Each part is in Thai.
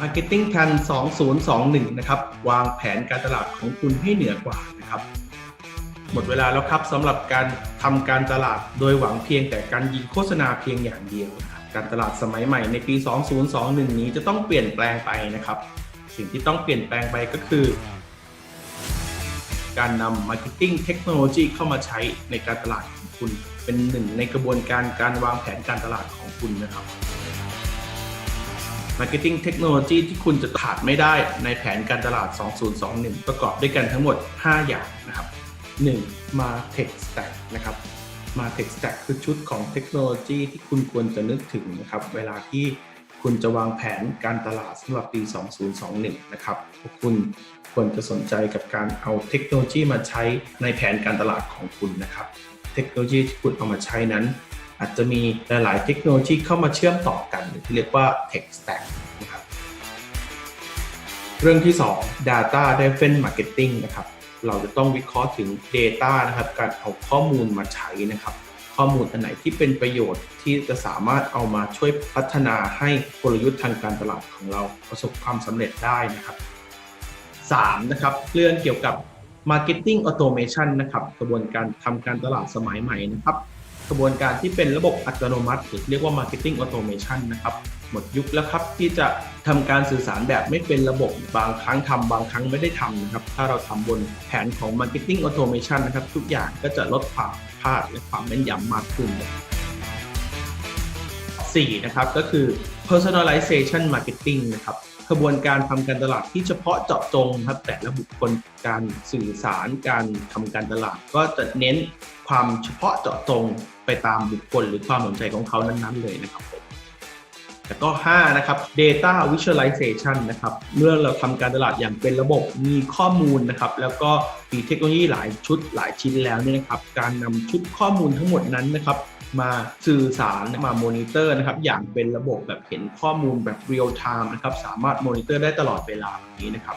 Marketing Plan 2021 นะครับ วางแผนการตลาดของคุณให้เหนือกว่านะครับ หมดเวลาแล้วครับสำหรับการทำการตลาดโดยหวังเพียงแต่การยิงโฆษณาเพียงอย่างเดียว การตลาดสมัยใหม่ในปี 2021 นี้จะต้องเปลี่ยนแปลงไปนะครับ สิ่งที่ต้องเปลี่ยนแปลงไปก็คือ การนำ Marketing เทคโนโลยีเข้ามาใช้ในการตลาดของคุณ เป็นหนึ่งในกระบวนการการวางแผนการตลาดของคุณนะครับ Marketing เทคโนโลยีที่คุณจะขาดไม่ได้ในแผนการตลาด 2021 ประกอบด้วยกันทั้งหมด 5 อย่างนะครับ 1. มา Tech Stack นะครับมา Tech Stack คือชุดของเทคโนโลยีที่คุณควรจะนึกถึงนะครับ เวลาที่คุณจะวางแผนการตลาดสำหรับปี 2021 นะครับพวกคุณควรจะสนใจกับการเอาเทคโนโลยีมาใช้ในแผนการตลาดของคุณนะครับ เทคโนโลยีที่คุณเอามาใช้นั้น อาจจะมีหลายๆเทคโนโลยีเข้ามาเชื่อมต่อกันหรือที่เรียกว่า Tech Stack นะครับเรื่องที่ 2 Data Driven Marketing นะครับเราจะต้องวิเคราะห์ถึง Data นะครับการเอาข้อมูลมาใช้นะครับ ข้อมูลอันไหนที่เป็นประโยชน์ที่จะสามารถเอามาช่วยพัฒนาให้กลยุทธ์ทางการตลาดของเราประสบความสำเร็จได้นะครับ 3. นะครับเรื่องเกี่ยวกับ Marketing Automation นะครับ กระบวนการทำการตลาดสมัยใหม่นะครับ กระบวนการที่เป็นระบบอัตโนมัติหรือเรียกว่า Marketing Automation นะครับ หมดยุคแล้วครับที่จะทำการสื่อสารแบบไม่เป็นระบบบางครั้งทำบางครั้งไม่ได้ทำนะครับ ถ้าเราทำบนแผนของ Marketing Automation นะครับ ทุกอย่างก็จะลดความพลาดและความแม่นยำมากขึ้น4นะครับก็คือ personalization marketing นะครับกระบวนการทำการตลาดที่เฉพาะเจาะจงครับแต่ละบุคคลการสื่อสารการทำการตลาด ก็จะเน้น ความเฉพาะเจาะจงไปตามบุคคลหรือความสนใจของเขานั้นๆ เลยนะครับผมแล้วก็5นะครับ data visualization นะครับ เมื่อเราทำการตลาดอย่างเป็นระบบมีข้อมูลนะครับ แล้วก็มีเทคโนโลยีหลายชุดหลายชิ้นแล้วเนี่ยนะครับ การนำชุดข้อมูลทั้งหมดนั้นนะครับ มาสื่อสารมามอนิเตอร์นะครับ อย่างเป็นระบบแบบเห็นข้อมูลแบบเรียลไทม์นะครับ สามารถมอนิเตอร์ได้ตลอดเวลาแบบนี้นะครับ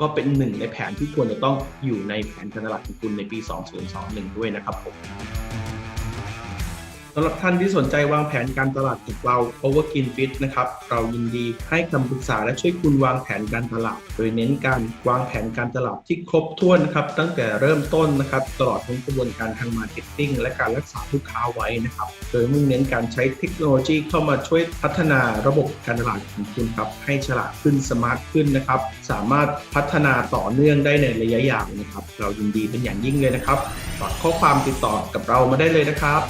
ก็เป็นหนึ่งในแผนที่ควรจะต้องอยู่ในแผนการตลาดของคุณในปี 2021 ด้วยนะครับผม สำหรับท่านที่สนใจวางแผนการตลาดกับเรา Overkin Fit นะครับ เรายินดีให้คำปรึกษาและช่วยคุณวางแผนการตลาด โดยเน้นการวางแผนการตลาดที่ครบถ้วนนะครับ ตั้งแต่เริ่มต้นนะครับ ตลอดทั้งกระบวนการทางมาร์เก็ตติ้งและการรักษาลูกค้าไว้นะครับ โดยมุ่งเน้นการใช้เทคโนโลยีเข้ามาช่วยพัฒนาระบบการตลาดของคุณครับ ให้ฉลาดขึ้นสมาร์ทขึ้นนะครับ สามารถพัฒนาต่อเนื่องได้ในระยะยาวนะครับ เรายินดีเป็นอย่างยิ่งเลยนะครับฝากข้อความติดต่อกับเรามาได้เลยนะครับ